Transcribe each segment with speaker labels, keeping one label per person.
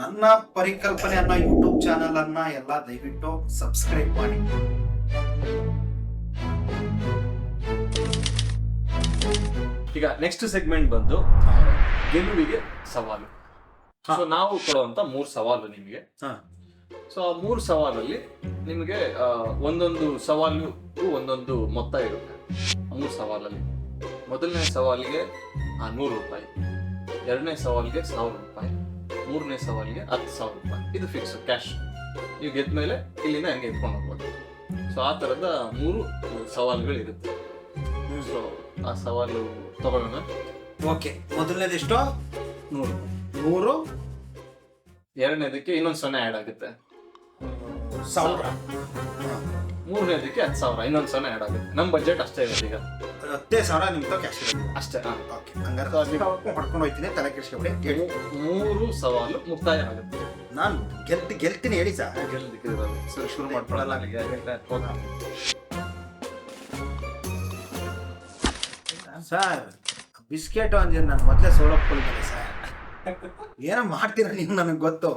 Speaker 1: ನನ್ನ ಪರಿಕಲ್ಪನೆ ಅನ್ನೋ ಯೂಟ್ಯೂಬ್ ಚಾನಲ್ ಅನ್ನ ಎಲ್ಲ ದಯವಿಟ್ಟು ಸಬ್ಸ್ಕ್ರೈಬ್ ಮಾಡಿ ಈಗ ನೆಕ್ಸ್ಟ್ ಸೆಗ್ಮೆಂಟ್ ಬಂದು ಗೆಲುವಿಗೆ ಸವಾಲು ಸೊ ನಾವು ಕೊಡುವಂತ ಮೂರ್ ಸವಾಲು ನಿಮಗೆ ಸೊ ಆ ಮೂರು ಸವಾಲಲ್ಲಿ ನಿಮಗೆ ಒಂದೊಂದು ಸವಾಲು ಒಂದೊಂದು ಮೊತ್ತ ಇರುತ್ತೆ ಮೂರು ಸವಾಲಲ್ಲಿ ಮೊದಲನೇ ಸವಾಲಿಗೆ ನೂರು ರೂಪಾಯಿ ಎರಡನೇ ಸವಾಲಿಗೆ ಸಾವಿರ ರೂಪಾಯಿ ಮೂರನೇ ಸವಾಲಿಗೆ ಹತ್ತು ಸಾವಿರ ರೂಪಾಯಿ ಇದು ಫಿಕ್ಸ್ ಕ್ಯಾಶ್ ನೀವು ಗೆದ್ದ ಮೇಲೆ ಇಲ್ಲಿಂದ ಹಂಗೆ ಇಟ್ಕೊಂಡು ಹೋಗ್ಬೋದು ಸೊ ಆ ಥರದ ಮೂರು ಸವಾಲುಗಳಿರುತ್ತೆ ಸೊ ಆ ಸವಾಲು ತಗೊಳ್ಳೋಣ
Speaker 2: ಓಕೆ ಮೊದಲನೇದಿಷ್ಟು ನೂರು ನೂರು
Speaker 1: ಎರಡನೇದಕ್ಕೆ ಇನ್ನೊಂದು ಸೊನ್ನೆ ಆ್ಯಡ್ ಆಗುತ್ತೆ ಸಾವಿರ ಮೂರನೇದಕ್ಕೆ ಹತ್ತು ಸಾವಿರ ಇನ್ನೊಂದು ಸೊನ್ನೆ ಆ್ಯಡ್ ಆಗುತ್ತೆ ನಮ್ಮ ಬಜೆಟ್ ಅಷ್ಟೇ ಇರುತ್ತೆ ಈಗ
Speaker 2: ಅತ್ತೆ ಸಾವಿರ ನಿಮ್ಮ ಕ್ಯಾಶ್
Speaker 1: ಅಷ್ಟೇ ಓಕೆ
Speaker 2: ಹಂಗಾರೆ ಪಡ್ಕೊಂಡು ಹೋಗ್ತೀನಿ ತಲೆ ಕೆಡಿಸ್ಕೊಬಿಡಿ ಹೇಳಿ
Speaker 1: ಮೂರು ಸವಾಲು ಮುಕ್ತಾಯ ಆಗುತ್ತೆ
Speaker 2: ನಾನು ಗೆಲ್ತಿ ಗೆಲ್ತೀನಿ ಹೇಳಿ ಸರ್
Speaker 1: ಗೆಲ್ದಿ ಶುರು ಮಾಡ್ಕೊಳ್ಳಲ್ಲ ಅಲ್ಲಿಗೆ
Speaker 2: ಸರ್ ಬಿಸ್ಕೆಟ್ ಅಂದ್ರೆ ನಾನು ಮೊದಲೇ ಸೋಲಪ್ಕೊಳ್ತೀನಿ ಸರ್ ಏನೋ ಮಾಡ್ತೀರ ನೀವು ನನಗೆ ಗೊತ್ತು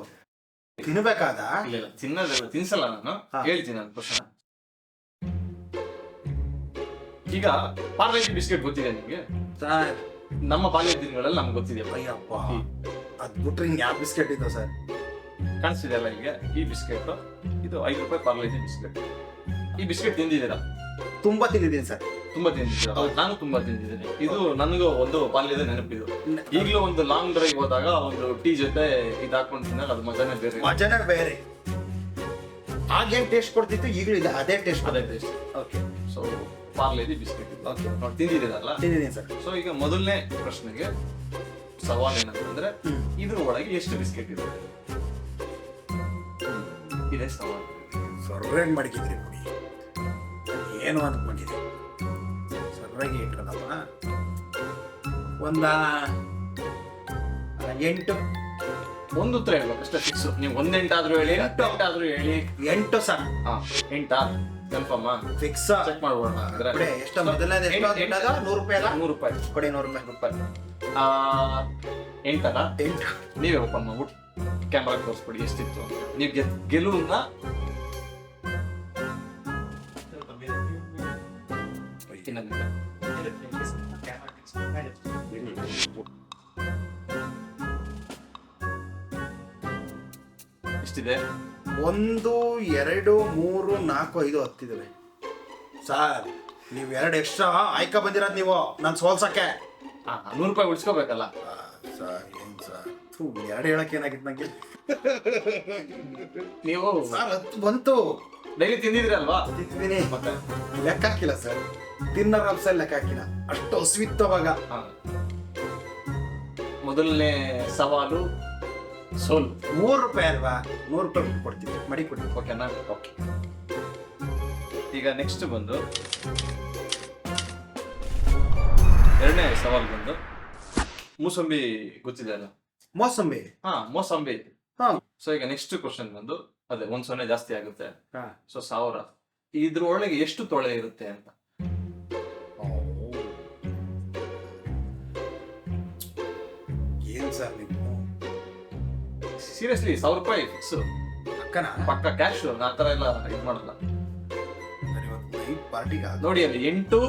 Speaker 2: ತಿನ್ಬೇಕಾದ
Speaker 1: ತಿನ್ನೋದಿಲ್ಲ ತಿನ್ಸಲ್ಲ ನಾನು ಹೇಳ್ತೀನಿ ನಾನು ಪ್ರಶ್ನೆ ಈಗ ಪಾರ್ಲೆ ಬಿಸ್ಕೆಟ್ ಗೊತ್ತಿದೆ ನಿಮಗೆ ನಮ್ಮ ಬಾಲ್ಯ ದಿನಗಳಲ್ಲಿ ನಮ್ಗೆ ಗೊತ್ತಿದೆ
Speaker 2: ಅಯ್ಯಪ್ಪ ಅದ್ ಬಿಟ್ರೆ ಹಿಂಗೆ ಯಾವ ಬಿಸ್ಕೆಟ್ ಇದೆ ಸರ್
Speaker 1: ಕಾಣಿಸ್ತಿದೆ ಅಲ್ಲ ನಿಮಗೆ ಈ ಬಿಸ್ಕೆಟ್ ಇದು ಐದು ರೂಪಾಯಿ ಪಾರ್ಲೆ ಬಿಸ್ಕೆಟ್ ಈ ಬಿಸ್ಕೆಟ್ ತಿಂದಿದ್ದೀರಾ
Speaker 2: ತುಂಬಾ ತಿಂದಿದ್ದೀನಿ ಸರ್
Speaker 1: ತುಂಬಾ ತಿಂದಿದ್ದೀರಾ ನಾನು ತುಂಬಾ ತಿಂದಿದ್ದೀನಿ ಇದು ನನಗೂ ಒಂದು ಬಾಲ್ಯದ ನೆನಪಿದು ಈಗಲೂ ಒಂದು ಲಾಂಗ್ ಡ್ರೈವ್ ಹೋದಾಗ ಒಂದು ಟೀ ಜೊತೆ ಇದು ಹಾಕೊಂಡು ತಿನ್ನಾಗ ಅದು ಮಜಾನೇ ಬೇರೆ
Speaker 2: ಮಜಾನೇ ಬೇರೆ ಆಗೇನ್ ಟೇಸ್ಟ್ ಕೊಡ್ತಿತ್ತು ಈಗಲೂ ಇದೆ ಅದೇ ಟೇಸ್ಟ್
Speaker 1: ಅದೇ ಟೇಸ್ಟ್ ಓಕೆ ಸೊ ಪಾರ್ಲೆ ಇದೆ ಬಿಸ್ಕೆಟ್ ಓಕೆ ನೋಡಿ ತಿಂದಿದ್ದೀರಲ್ಲ ತಿಂದಿದ್ದೀನಿ ಸರ್ ಸೊ ಈಗ ಮೊದಲನೇ ಪ್ರಶ್ನೆಗೆ ಸವಾಲ್ ಏನಂತಂದ್ರೆ ಇದ್ರ ಒಳಗೆ ಎಷ್ಟು ಬಿಸ್ಕೆಟ್ ಇದೆ ಇದೆ ಸವಾಲ್
Speaker 2: ಸರ್ವೇಂಗ್ ಮಡಗಿದ್ರಿ ನೋಡಿ ಏನು ಅಂದ್ಕೊಂಡಿದ್ದೆ ಸರ್ವೇಗೆ ಇಟ್ಕೊಂಡಪ್ಪ ಒಂದ ಎಂಟು
Speaker 1: ಒಂದು ಉತ್ತರ ಹೇಳ್ಬೇಕು ಅಷ್ಟೇ ಫಿಕ್ಸ್ ನೀವು ಒಂದೆಂಟಾದ್ರೂ ಹೇಳಿ ಎಂಟು ಆದ್ರೂ ಹೇಳಿ
Speaker 2: ಎಂಟು ಸರ್ ಹಾ
Speaker 1: ಎಂಟಾ ಕನ್ಫರ್ಮ್ ಫಿಕ್ಸ್ ಚೆಕ್ ಮಾಡ್ಬೋಣ
Speaker 2: ಅಂದ್ರೆ ಬಿಡಿ ಎಷ್ಟು ಎಂಟಾದ ನೂರು ರೂಪಾಯಿ ಅಲ್ಲ ನೂರು ರೂಪಾಯಿ ಕೊಡಿ ನೂರು ರೂಪಾಯಿ ರೂಪಾಯಿ ಎಂಟಲ್ಲ ಎಂಟು
Speaker 1: ನೀವೇ ಓಪನ್ ಮಾಡ್ಬಿಟ್ಟು ಕ್ಯಾಮ್ರಾ ತೋರಿಸ್ಬಿಡಿ ಎಷ್ಟಿತ್ತು ನೀವು ಗೆ ಗೆಲುವನ್ನ ಎಷ್ಟಿದೆ
Speaker 2: ಒಂದು ಎರಡು ಮೂರು ನಾಲ್ಕು ಐದು ಹತ್ತಿದ್ದೇವೆ ಸರ್ ನೀವು ಎರಡು ಎಕ್ಸ್ಟ್ರಾ ಆಯ್ಕೆ ಬಂದಿರೋದು ನೀವು ನಾನು ಸೋಲ್ಸಕ್ಕೆ
Speaker 1: ನೂರು ರೂಪಾಯಿ ಉಳಿಸ್ಕೋಬೇಕಲ್ಲ
Speaker 2: ಸರ್ ಏನು ಸರ್ ಎರಡು ಹೇಳಕ್ಕೆ ಏನಾಗಿತ್ತು ನನಗೆ ನೀವು ಸರ್ ಹತ್ತು ಬಂತು
Speaker 1: ಡೈಲಿ ತಿಂದಿದ್ರಿ ಅಲ್ವಾ
Speaker 2: ತಿಂತಿದ್ದೀನಿ ಮತ್ತೆ ಲೆಕ್ಕ ಹಾಕಿಲ್ಲ ಸರ್ ತಿನ್ನರ ಸರ್ ಲೆಕ್ಕ ಹಾಕಿಲ್ಲ ಅಷ್ಟು ಅಸ್ವಿತ್ತವಾಗ ಅವಾಗ
Speaker 1: ಮೊದಲನೇ ಸವಾಲು ಸೋಲ್
Speaker 2: ಮೂರು ರೂಪಾಯಿ ಅಲ್ವಾ ನೂರು ರೂಪಾಯಿ ಕೊಡ್ತೀವಿ ಮಡಿ ಕೊಡಿ
Speaker 1: ಓಕೆನಾ ಓಕೆ ಈಗ ನೆಕ್ಸ್ಟ್ ಬಂದು ಎರಡನೇ ಸವಾಲ್ ಬಂದು ಮೂಸಂಬಿ ಗೊತ್ತಿದೆ ಅಲ್ಲ ಮೋಸಂಬಿ ಹಾ ಮೋಸಂಬಿ ಹಾ ಸೊ ಈಗ ನೆಕ್ಸ್ಟ್ ಕ್ವಶನ್ ಬಂದು ಅದೇ ಒಂದ್ ಸೊನ್ನೆ ಜಾಸ್ತಿ ಆಗುತ್ತೆ ಹಾ ಸೊ ಸಾವಿರ ಇದ್ರ ಒಳಗೆ ಎಷ್ಟು ತೊಳೆ ಇರುತ್ತೆ ಅಂತ ಏನ್ ಸರ್ ನೀವು ಸೀರಿಯಸ್ಲಿ ಸಾವಿರ ರೂಪಾಯಿ ಫಿಕ್ಸ್ ಅಕ್ಕನ ಪಕ್ಕ ಕ್ಯಾಶ್ ನಾ ತರ ಎಲ್ಲ ಇದು ಮಾಡಲ್ಲ
Speaker 2: ಇವತ್ತು ನೈಟ್ ಪಾರ್ಟಿಗೆ
Speaker 1: ನೋಡಿ ಅಲ್ಲಿ ಎಂಟು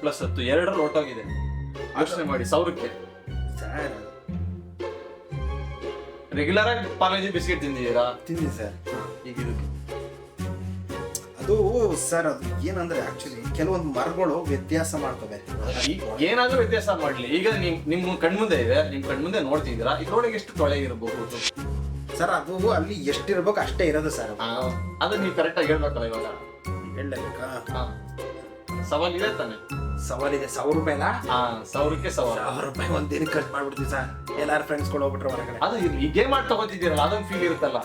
Speaker 1: ಪ್ಲಸ್ ಹತ್ತು ಎರಡರ ಒಟ್ಟಾಗಿದೆ ಆಲೋಚನೆ ಮಾಡಿ ಸಾವಿರಕ್ಕೆ ರೆಗ್ಯುಲರ್ ಆಗಿ ಪಾಲೇಜಿ ಬಿಸ್ಕೆಟ್ ತಿಂದಿದ್ದೀರಾ ತಿಂದಿ ಸರ್ ಈಗ ಇದಕ್ಕೆ
Speaker 2: ಅದು ಸರ್ ಅದು ಏನಂದ್ರೆ ಆಕ್ಚುಲಿ ಕೆಲವೊಂದು ಮರಗಳು ವ್ಯತ್ಯಾಸ ಮಾಡ್ತವೆ
Speaker 1: ಈಗ ಏನಾದ್ರೂ ವ್ಯತ್ಯಾಸ ಮಾಡ್ಲಿ ಈಗ ನಿಮ್ ನಿಮ್ ಕಣ್ಮುಂದೆ ಇದೆ ನಿಮ್ ಕಣ್ಮುಂದೆ ನೋಡ್ತಿದ್ದೀರಾ ಇದ್ರೊಳಗೆ ಎಷ್ಟು ತೊಳೆ ಇರಬಹುದು
Speaker 2: ಸರ್ ಅದು ಅಲ್ಲಿ ಎಷ್ಟಿರ್ಬೇಕು ಅಷ್ಟೇ ಇರೋದು ಸರ್
Speaker 1: ಅದು ನೀವು ಕರೆಕ್ಟಾಗಿ ಹೇಳ್ಬೇಕಲ್ಲ ಇವಾಗ
Speaker 2: ಹೇಳಬೇಕಾ
Speaker 1: ಸವಾಲಿದೆ ತಾನೆ
Speaker 2: ಸವಾಲಿದೆ ಸಾವಿರ ರೂಪಾಯಿನಾ
Speaker 1: ಸಾವಿರಕ್ಕೆ ಸವಾಲ್
Speaker 2: ಸಾವಿರ ರೂಪಾಯಿ ಒಂದ್ ದಿನ ಖರ್ಚು ಮಾಡ್ಬಿಡ್ತೀವಿ ಸರ್ ಎಲ್ಲಾರು ಫ್ರೆಂಡ್ಸ್ ಗಳು ಹೋಗ್ಬಿಟ್ರೆ ಹೊರಗಡೆ
Speaker 1: ಅದು ಈ ಗೇಮ್ ಆಡ್ ತಗೋತಿದ್ದೀರಲ್ಲ ಅದೊಂದು ಫೀಲ್ ಇರುತ್ತಲ್ಲ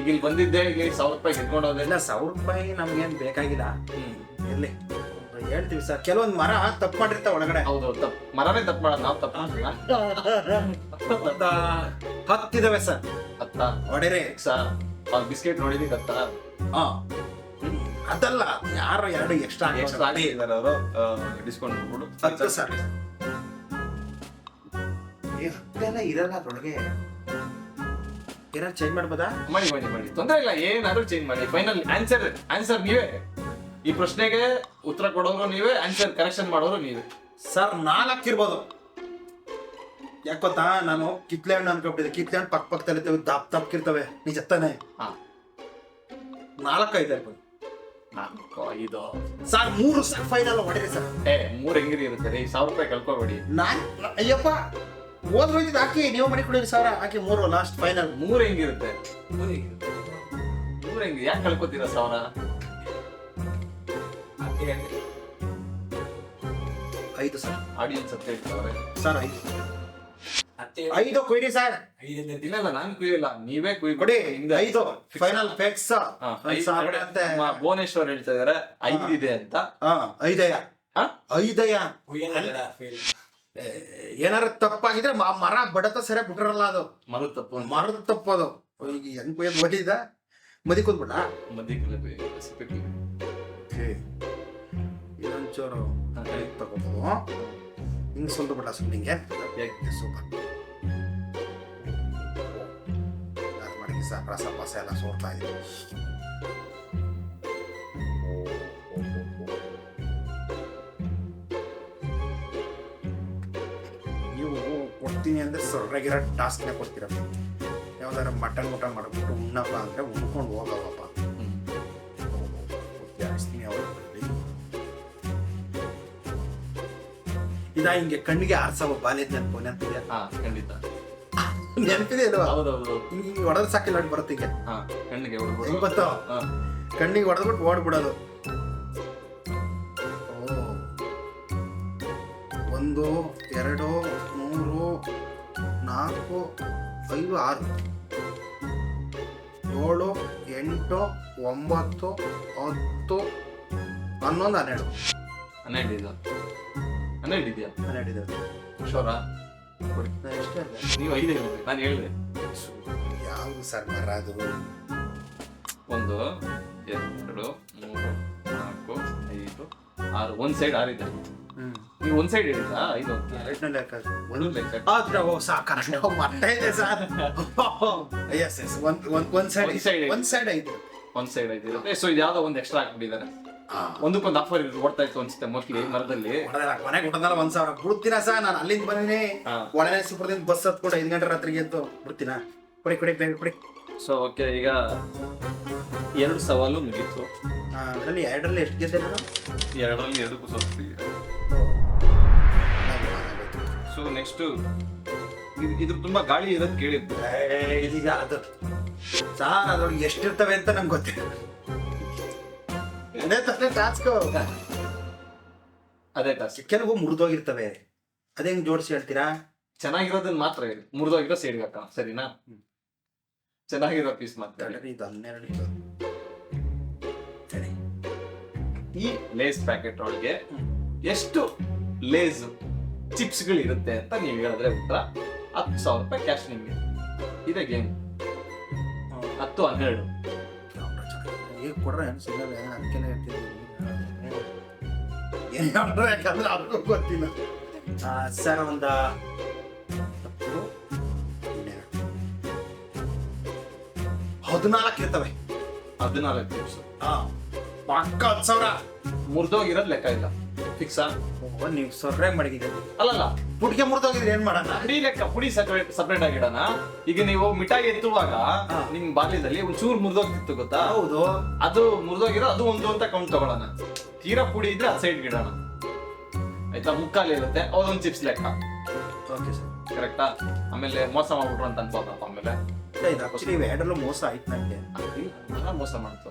Speaker 1: ಈಗ ಇಲ್ಲಿ ಬಂದಿದ್ದೆ ಸಾವಿರ ರೂಪಾಯಿ ಹಿಡ್ಕೊಂಡು
Speaker 2: ಹೋದ್ರೆ ಸಾವಿರ ರೂಪಾಯಿ ನಮ್ಗೇನು ಬೇಕಾಗಿಲ್ಲ ಇರ್ಲಿ ಹೇಳ್ತೀವಿ ಸರ್ ಕೆಲವೊಂದು ಮರ ತಪ್ಪು ಮಾಡಿರ್ತಾವ ಒಳಗಡೆ
Speaker 1: ಹೌದು ತಪ್ಪು ಮರನೇ ತಪ್ಪು ಮಾಡೋದು ನಾವು ತಪ್ಪು
Speaker 2: ಹತ್ತಿದವೆ ಸರ್ ಗೊತ್ತಾ ಒಡೆರೆ
Speaker 1: ಸಾ ಬಿಸ್ಕೆಟ್ ನೋಡಿದ್ವಿ ಗೊತ್ತಾ
Speaker 2: ಹಾ ಅದಲ್ಲ ಯಾರು ಎರಡು ಎಕ್ಸ್ಟ್ರಾ
Speaker 1: ಎಕ್ಸ್ಟ್ರಾ ಗಾಡಿ ಇದ್ದಾರೆ ಅವರು ಡಿಸ್ಕೌಂಟ್ ಮಾಡ್ಬಿಡು
Speaker 2: ಹತ್ತು ಸರ್ ಇಷ್ಟೆಲ್ಲ ಇರಲ್ಲ ಅದ್ರೊಳಗೆ ಏನಾದ್ರು ಚೇಂಜ್ ಮಾಡ್ಬೋದಾ
Speaker 1: ಮಾಡಿ ಮಾಡಿ ಮಾಡಿ ತೊಂದರೆ ಇಲ್ಲ ಏನಾದ್ರೂ ಚೇಂಜ್ ಮಾಡಿ ಫೈನಲ್ ಆನ್ಸರ್ ಆನ್ಸರ್ ನೀವೇ ಈ ಪ್ರಶ್ನೆಗೆ ಉತ್ತರ ಕೊಡೋರು ನೀವೇ ಆನ್ಸರ್ ಕರೆಕ್ಷನ್ ಮಾಡೋರು ನೀವೇ
Speaker 2: ಸರ್ ನಾಲ್ಕು ಇರ್ಬೋದು ಯಾಕೆ ಗೊತ್ತಾ ನಾನು ಕಿತ್ಲೆ ಹಣ್ಣು ಅನ್ಕೊಂಡಿದ್ದೆ ಕಿತ್ಲೆ ಹಣ್ಣು ಪಕ್ಕ ಪಕ್ಕ ತಲೆ ದಾಪ್ ಇರ್ತವೆ ನಿಜ ತಾನೇ ಹಾ
Speaker 1: ನಾಲ್ಕೈದು ಇರ್ಬೋದು ನಾಲ್ಕು ಐದು
Speaker 2: ಸರ್ ಮೂರು ಸರ್ ಫೈನಲ್ ಹೊಡಿರಿ ಸರ್
Speaker 1: ಏ ಮೂರು ಹೆಂಗಿರಿ ಇರುತ್ತೆ ರೀ ಸಾವಿರ ರೂಪಾಯಿ ಕಳ್ಕೊಬೇಡಿ
Speaker 2: ನಾನು ಅಯ್ಯಪ್ಪ ಓದ್ಬೇಕಿದ್ದು ಹಾಕಿ ನೀವು ಮಾಡಿ ಕೊಡಿರಿ ಸಾವಿರ ಹಾಕಿ ಮೂರು ಲಾಸ್ಟ್ ಫೈನಲ್
Speaker 1: ಮೂರು ಹೆಂಗಿರುತ್ತೆ ಮೂರು ಹೆಂಗಿರುತ್ತೆ ಮೂರು ಹೆಂಗೆ ಯಾಕೆ ಕಳ್ಕೊತೀರಾ ಸಾವಿರ ಐದು ಸರ್ ಆಡಿಯನ್ಸ್ ಅಂತ ಹೇಳ್ತಾರೆ
Speaker 2: ಸರ್ ಐದು ಐದು ಕುಯ್ರಿ ಸರ್
Speaker 1: ಇಲ್ಲ ಇಲ್ಲ ನಾನು ಕುಯ್ಯಲ್ಲ ನೀವೇ ಕುಯ್
Speaker 2: ಕೊಡಿ ಹಿಂದೆ ಐದು ಫೈನಲ್ ಫಿಕ್ಸ್
Speaker 1: ಭುವನೇಶ್ವರ್ ಹೇಳ್ತಾ ಇದಾರೆ ಇದೆ ಅಂತ
Speaker 2: ಹಾ ಐದಯ್ಯ ಐದಯ್ಯ ಏನಾರ ತಪ್ಪಾಗಿದ್ರೆ ಮರ ಬಡತ ಸರಿಯಾಗಿ ಬಿಟ್ರಲ್ಲ ಅದು ಮರದ ತಪ್ಪು ಮರದ ತಪ್ಪು ಅದು ಈಗ ಹೆಂಗ್ ಕುಯ್ಯದ್ ಬಡಿದ ಮದಿ ಕೂತ್ಬಿಡ ಮದಿ ಇದೊಂಚೂರು ತಗೋಬೋದು ಹಿಂಗೆ ಸ್ವಲ್ಪ ಬಿಡ ಸುಮ್ಮನೆ ಹಿಂಗೆ ಸೂಪರ್ ರಸ ರಸ ಪಸ ಎಲ್ಲ ಸೋರ್ತಾ ಇದೆ ನೀವು ಕೊಡ್ತೀನಿ ಅಂದರೆ ಸೊರ್ರಾಗಿರೋ ಟಾಸ್ಕ್ನೇ ಕೊಡ್ತೀರ ಯಾವ್ದಾರ ಮಟನ್ ಊಟ ಮಾಡಿಬಿಟ್ಟು ಉಣ್ಣಪ್ಪ ಅಂದರೆ ಉಣ್ಕೊಂಡು ಹೋಗವಪ್ಪ ಜಾಸ್ತಿನೇ ಅವ್ರ ಇದಾ ಹಿಂಗೆ ಕಣ್ಣಿಗೆ ಆರ್ಸವ ಬಾಲ್ಯದ ನೆನಪು ನೆನಪಿದೆ
Speaker 1: ಹಾಂ ಖಂಡಿತ ನೆನಪಿದೆ ಅಲ್ವಾ ಹೌದೌದು
Speaker 2: ಹಿಂಗೆ ಹಿಂಗೆ ಸಾಕಿಲ್ಲ ನೋಡಿ ಬರುತ್ತೆ ಹಿಂಗೆ ಕಣ್ಣಿಗೆ ಹೊಡ್ಬೋದು. ಹೆಂಗ್ ಬತ್ತಾವ ಕಣ್ಣಿಗೆ ಹೊಡೆದ್ಬಿಟ್ಟು ಓಡ್ಬಿಡೋದು ಓ. ಒಂದು ಎರಡು ಮೂರು ನಾಲ್ಕು ಐದು ಆರು ಏಳು ಎಂಟು ಒಂಬತ್ತು ಹತ್ತು ಹನ್ನೊಂದು ಹನ್ನೆರಡು
Speaker 1: ಹನ್ನೆರಡು ಇದು ಹನ್ನೆರಡು ಇದೆಯಾ ಹನ್ನೆರಡು ಇದೆ ಶೋರ ನೀವು ಐದೇ ನಾನು ಹೇಳಿದೆ
Speaker 2: ಯಾವುದು ಸರ್
Speaker 1: ಒಂದು ಎರಡು ಮೂರು ನಾಲ್ಕು ಐದು ಆರು ಒಂದು ಸೈಡ್ ಆರು ನೀವು ಒಂದು ಸೈಡ್ ಹೇಳಿದ್ರಾ ಐದು ಸೈಡ್ ಒಂದು ಸೈಡ್ ಐದು ಒಂದು ಸೈಡ್ ಐದು ಸೊ ಇದು ಯಾವುದೋ ಒಂದು ಎಕ್ಸ್ಟ್ರಾ ಹಾಕ್ಬಿಟ್ಟಿದ್ದಾರೆ ಒಂದಕ್ಕೊಂದು ಆಫರ್ ಓಡ್ತಾ ಇತ್ತು ಅನ್ಸುತ್ತೆ ಮೋಸ್ಟ್ಲಿ ಮರದಲ್ಲಿ
Speaker 2: ಮನೆಗೆ ಹುಟ್ಟಂಗಲ್ಲ ಒಂದ್ ಸಾವಿರ ಬಿಡ್ತೀನ ಸಹ ನಾನು ಅಲ್ಲಿಂದ ಬಂದಿನಿ ಒಳನೆ ಸುಪ್ರದಿಂದ ಬಸ್ ಹತ್ಕೊಂಡು ಐದು ಗಂಟೆ ರಾತ್ರಿಗೆ ಎದ್ದು ಬಿಡ್ತೀನ ಕೊಡಿ ಕೊಡಿ ಬೇಗ ಕೊಡಿ
Speaker 1: ಸೊ ಓಕೆ ಈಗ ಎರಡು ಸವಾಲು ಮುಗೀತು
Speaker 2: ಅದರಲ್ಲಿ ಎರಡರಲ್ಲಿ ಎಷ್ಟು ಗೆದ್ದೆ
Speaker 1: ಎರಡರಲ್ಲಿ ಎರಡಕ್ಕೂ ಸೋತಿದ್ದೆ ಸೊ ನೆಕ್ಸ್ಟ್ ಇದ್ರ ತುಂಬಾ ಗಾಳಿ ಇರೋದು ಕೇಳಿದ್ದು
Speaker 2: ಇದೀಗ ಅದು ಸಾರ್ ಅದ್ರೊಳಗೆ ಎಷ್ಟಿರ್ತವೆ ಅಂತ ನಂಗೆ ಗೊತ್ತಿಲ್ಲ ಅದೇ ತಾನೇ ಟಾಸ್ಕ್ ಅದೇ ಟಾಸ್ಕ್ ಕೆಲವು ಮುರಿದೋಗಿರ್ತವೆ ಅದೇ ಜೋಡಿಸಿ ಹೇಳ್ತೀರಾ
Speaker 1: ಚೆನ್ನಾಗಿರೋದನ್ನ ಮಾತ್ರ ಹೇಳಿ ಮುರಿದೋಗಿರೋ ಸೇಡ್ ಹಾಕ ಸರಿನಾ ಚೆನ್ನಾಗಿರೋ ಪೀಸ್ ಮಾತ್ರ ಇದು ಹನ್ನೆರಡು ಈ ಲೇಸ್ ಪ್ಯಾಕೆಟ್ ಒಳಗೆ ಎಷ್ಟು ಲೇಸ್ ಗಳು ಇರುತ್ತೆ ಅಂತ ನೀವು ಹೇಳಿದ್ರೆ ಉತ್ತರ ಹತ್ತು ಸಾವಿರ ರೂಪಾಯಿ ಕ್ಯಾಶ್ ನಿಮಗೆ ಇದೆ ಗೇಮ್ ಹತ್ತು ಹನ್ನೆರಡು
Speaker 2: ಹೇಗೆ ಕೊಡ್ರೆ ಹೇಳ್ತಿದ್ದೀನಿ ಹದಿನಾಲ್ಕು ಇರ್ತವೆ
Speaker 1: ಹದಿನಾಲ್ಕು ದಿವಸ ಹಾಂ ಹತ್ತು ಸಾವಿರ ಮುರಿದೋಗಿರೋದು ಲೆಕ್ಕ ಇಲ್ಲ ಫಿಕ್ಸಾ
Speaker 2: ಒಂದು ನೀವು ಸರ್ಪ್ರೈಸ್ ಮಾಡಿದ್ದೀವಿ ಅಲ್ಲಲ್ಲ ಪುಟ್ಗೆ ಮುರಿದೋಗಿದ್ರೆ ಏನ್ ಮಾಡೋಣ
Speaker 1: ಅಡಿ ಲೆಕ್ಕ ಪುಡಿ ಸೆಪರೇಟ್ ಸಪರೇಟ್ ಆಗಿಡೋಣ ಈಗ ನೀವು ಮಿಠಾಯಿ ಎತ್ತುವಾಗ ನಿಮ್ ಬಾಲ್ಯದಲ್ಲಿ ಒಂದ್ ಚೂರು ಮುರಿದೋಗ್ತಿತ್ತು ಗೊತ್ತಾ ಹೌದು ಅದು ಮುರಿದೋಗಿರೋ ಅದು ಒಂದು ಅಂತ ಕೌಂಟ್ ತಗೊಳ್ಳೋಣ ತೀರಾ ಪುಡಿ ಇದ್ರೆ ಆ ಸೈಡ್ ಇಡೋಣ ಆಯ್ತಾ ಮುಕ್ಕಾಲಿ ಇರುತ್ತೆ ಅದೊಂದು ಚಿಪ್ಸ್ ಲೆಕ್ಕ ಓಕೆ ಸರ್ ಕರೆಕ್ಟಾ ಆಮೇಲೆ ಮೋಸ ಮಾಡ್ಬಿಟ್ರು ಅಂತ ಅನ್ಬೋದಪ್ಪ ಆಮೇಲೆ
Speaker 2: ಇದು ಆಕ್ಚುಲಿ ಇವೆರಡರಲ್ಲೂ ಮೋಸ ಆಯ್ತು ನನಗೆ ಮೋಸ ಮಾಡ್ತು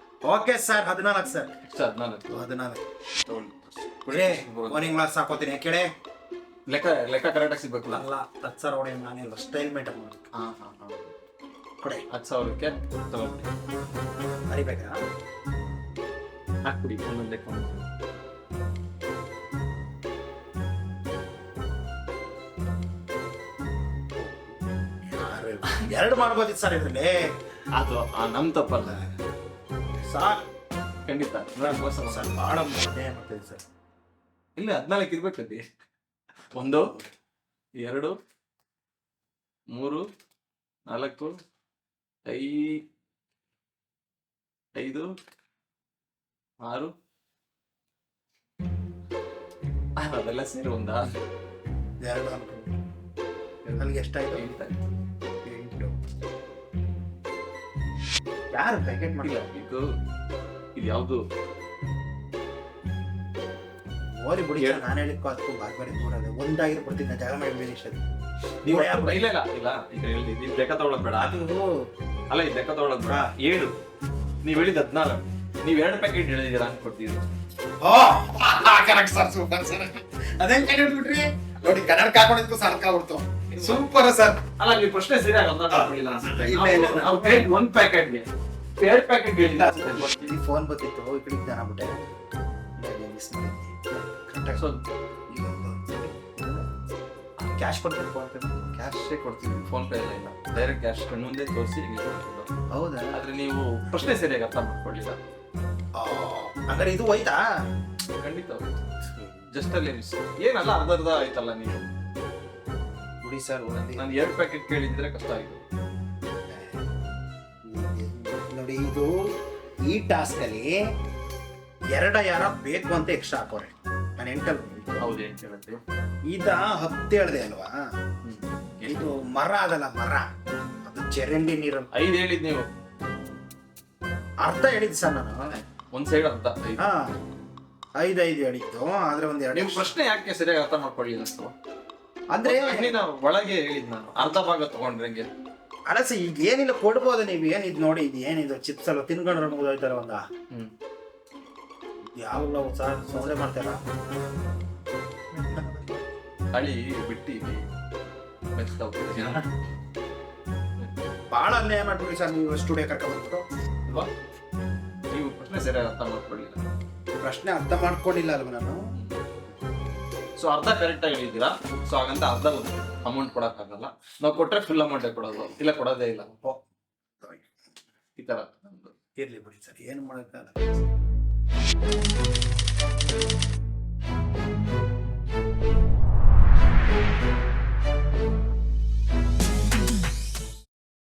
Speaker 2: ಓಕೆ ಸರ್ ಹದಿನಾಲ್ಕು ಸರ್ ಹದಿನಾಲ್ಕು ನಾನು ಹದಿನಾಲ್ಕು ಬಿಡ್ರಿ ಗ್ಲಾಸ್ ಹಾಕೋತೀನಿ ಕೇಳಿ
Speaker 1: ಲೆಕ್ಕ ಲೆಕ್ಕ ಕರೆಕ್ಟಾಗಿ ಸಿಗ್ಬೇಕು
Speaker 2: ಅಲ್ಲ ಹತ್ತು ಸಾವಿರ ಹೊಡೆ ನಾನಿಲ್ಲ ಸ್ಟೈಲ್ ಮೇಂಟೈನ್ ಮಾಡಿ ಹಾಂ ಹಾಂ ಹಾಂ ಕೊಡಿ ಹತ್ತು
Speaker 1: ಸಾವಿರಕ್ಕೆ ತಗೊಂಡು ಅರಿಬೇಕಾ ಹಾಕ್ಬಿಡಿ ಒಂದೊಂದು ಲೆಕ್ಕ
Speaker 2: ಎರಡು ಮಾಡ್ಬೋದಿತ್ತು ಸರ್ ಇದರಲ್ಲಿ ಅದು ನಮ್ಮ ತಪ್ಪಲ್ಲ ಸಾರ್ ಖಂಡಿತ ಸರ್ ಭಾಳ ಸರ್
Speaker 1: ಇಲ್ಲ ಹದಿನಾಲ್ಕು ಇರ್ಬೇಕಂತೆ ಒಂದು ಎರಡು ಮೂರು ನಾಲ್ಕು ಐ ಐದು ಆರು ಅದೆಲ್ಲ ಸೇರಿ ಒಂದಾ
Speaker 2: ಎರಡು ನಾಲ್ಕು ನನಗೆ ಎಷ್ಟಾಯ್ತು ಎಂಟಾಯ್ತು ಯಾರು ಪ್ಯಾಕೆಟ್ ಮಾಡಿಲ್ಲ
Speaker 1: ಇದು ಇದು ಯಾವುದು
Speaker 2: ಓಲಿ ಬಿಡಿ ನಾನು ಹೇಳಿಕ್ಕೂ ಅದಕ್ಕೂ ಬಾರಿ ಬಾರಿ ನೋಡೋದು ಅದೇ ಒಂದಾಗಿರೋ ಜಾಗ ಮಾಡಿ ಬೇರೆ
Speaker 1: ನೀವು ಯಾರು ಇಲ್ಲ ಇಲ್ಲ ಇಲ್ಲ ಈಗ ಹೇಳಿ ನೀವು ಲೆಕ್ಕ ತಗೊಳ್ಳೋದು ಬೇಡ ಅದು ಅಲ್ಲ ಇದು ಲೆಕ್ಕ ತಗೊಳ್ಳೋದು ಬೇಡ ಏಳು ನೀವು ಹೇಳಿದ ಹದ್ನಾಲ್ಕು ನೀವು ಎರಡು ಪ್ಯಾಕೆಟ್ ಹೇಳಿದೀರ ಅನ್ಕೊಡ್ತೀರಿ
Speaker 2: ಕರೆಕ್ಟ್ ಸರ್ ಸೂಪರ್ ಸರ್ ಅದೇನ್ ಕೈ ಹಿಡ್ಬಿಟ್ರಿ ನೋಡಿ ಕನ್ನಡಕ್ಕೆ ಹಾಕೊಂಡಿದ್ದು ಸರಕ ಬಿಡ್ತು ಸೂಪರ್ ಸರ್
Speaker 1: ಅಲ್ಲ ನೀವು ಪ್ರಶ್ನೆ ಸರಿಯಾಗಿ ಒಂದ್ ಗೆ ಎರಡು ಪ್ಯಾಕೆಟ್ ಹೇಳಿಲ್ಲ ಫೋನ್ ಬಂದಿತ್ತು ಈ ಕ್ಯಾಶ್ ಕೊಡ್ತೀನಿ ಫೋನ್ ಪೇ ಕ್ಯಾಶೇ ಕೊಡ್ತೀನಿ ಫೋನ್ ಪೇ ಎಲ್ಲ ಇಲ್ಲ ಡೈರೆಕ್ಟ್ ಕ್ಯಾಶ್ ಕಣ್ಣೊಂದೇ ತೋರಿಸಿ ಹೌದಾ ಆದ್ರೆ ನೀವು ಪ್ರಶ್ನೆ ಸರಿಯಾಗಿ ಅರ್ಥ ಸರ್
Speaker 2: ಅಂದ್ರೆ ಇದು ಹೋಯ್ತಾ
Speaker 1: ಖಂಡಿತ ಜಸ್ಟ್ ಅಲ್ಲಿ ಮಿಸ್ ಏನಲ್ಲ ಅರ್ಧ ಅರ್ಧ ಆಯ್ತಲ್ಲ ನೀವು ಬಿಡಿ ಸರ್ ನಾನು ಎರಡು ಪ್ಯಾಕೆಟ್ ಕೇಳಿದ್ರೆ ಕಷ್ಟ ಆಯಿತು
Speaker 2: ನೋಡಿ ಇದು ಈ ಟಾಸ್ಕಲ್ಲಿ ಎರಡ ಯಾರ ಬೇಕು ಅಂತ ಎಕ್ಸ್ಟ್ರಾ ಹಾಕೋರೆ ನಾನು ಎಂಟಲ್
Speaker 1: ಹೌದು ಎಂಟು ಹೇಳುತ್ತೆ
Speaker 2: ಈತ ಹತ್ತು ಹೇಳಿದೆ ಅಲ್ವಾ ಇದು ಮರ ಅದಲ್ಲ ಮರ ಅದು ಚರಂಡಿ ನೀರು
Speaker 1: ಐದು ಹೇಳಿದ್ ನೀವು
Speaker 2: ಅರ್ಥ ಹೇಳಿದ್ ಸರ್ ನಾನು ಒಂದ್ ಸೈಡ್ ಅರ್ಥ ಐದು ಐದು ಹೇಳಿದ್ದು ಆದ್ರೆ ಒಂದ್ ಎರಡು
Speaker 1: ನೀವು ಪ್ರಶ್ನೆ ಯಾಕೆ ಸರಿಯಾಗಿ ಅರ್ಥ ಮಾಡ್ಕೊಳ್ಳಿ ಅಷ್ಟು ಅಂದ್ರೆ ನಾನು ಒಳಗೆ ಹೇಳಿದ್ ನಾನು ಅರ್ಧ ಭಾಗ ತಗೊಂಡ್ರಂಗೆ
Speaker 2: ಅಲಸಿ ಈಗ ಏನಿಲ್ಲ ಕೊಡ್ಬೋದು ನೀವು ಏನಿದ್ ನೋಡಿ ಇದು ಏನಿದು ಚಿಪ್ಸ್ ಎಲ್ಲ ತಿನ್ಕೊಂಡು ರಂಗ್ ಹೋಯ್ತಾರೆ ಒಂದ ಹ್ಮ್ ಯಾವಾಗಲ ಸಹ ಸೌದೆ ಮಾಡ್ತಾರ
Speaker 1: ತಳಿ ಬಿಟ್ಟಿ ಮೆಚ್ತಾ
Speaker 2: ಅನ್ಯಾಯ ಮಾಡ್ಬಿಡಿ ಸರ್ ನೀವು ಸ್ಟುಡಿಯೋ ಕರ್ಕೊಂಡ್ಬಿಟ್ಟು
Speaker 1: ಅಲ್ವಾ ನೀವು ಪ್ರಶ್ನೆ ಸರಿಯಾಗಿ ಅರ್ಥ ಮಾಡ್ಕೊಳ್ಳಿಲ್ಲ
Speaker 2: ಪ್ರಶ್ನೆ ಅರ್ಥ ಮಾಡ್ಕೊಂಡಿಲ್ಲ ಅಲ್ವ ನಾನು
Speaker 1: ಸೊ ಅರ್ಧ ಆಗಿ ಹೇಳಿದ್ದೀರಾ ಸೊ ಹಾಗಂತ ಅರ್ಧ ಅಮೌಂಟ್ ಕೊಡೋಕ್ಕಾಗಲ್ಲ ನಾವು ಕೊಟ್ಟರೆ ಫುಲ್ ಅಮೌಂಟೇ ಕೊಡೋದು ಇಲ್ಲ ಕೊಡೋದೇ ಇಲ್ಲ ಈ ಥರ ನಮ್ಮದು
Speaker 2: ಇರಲಿ ಬಿಡಿ ಸರ್ ಏನು ಮಾಡೋಕ್ಕಾಗಲ್ಲ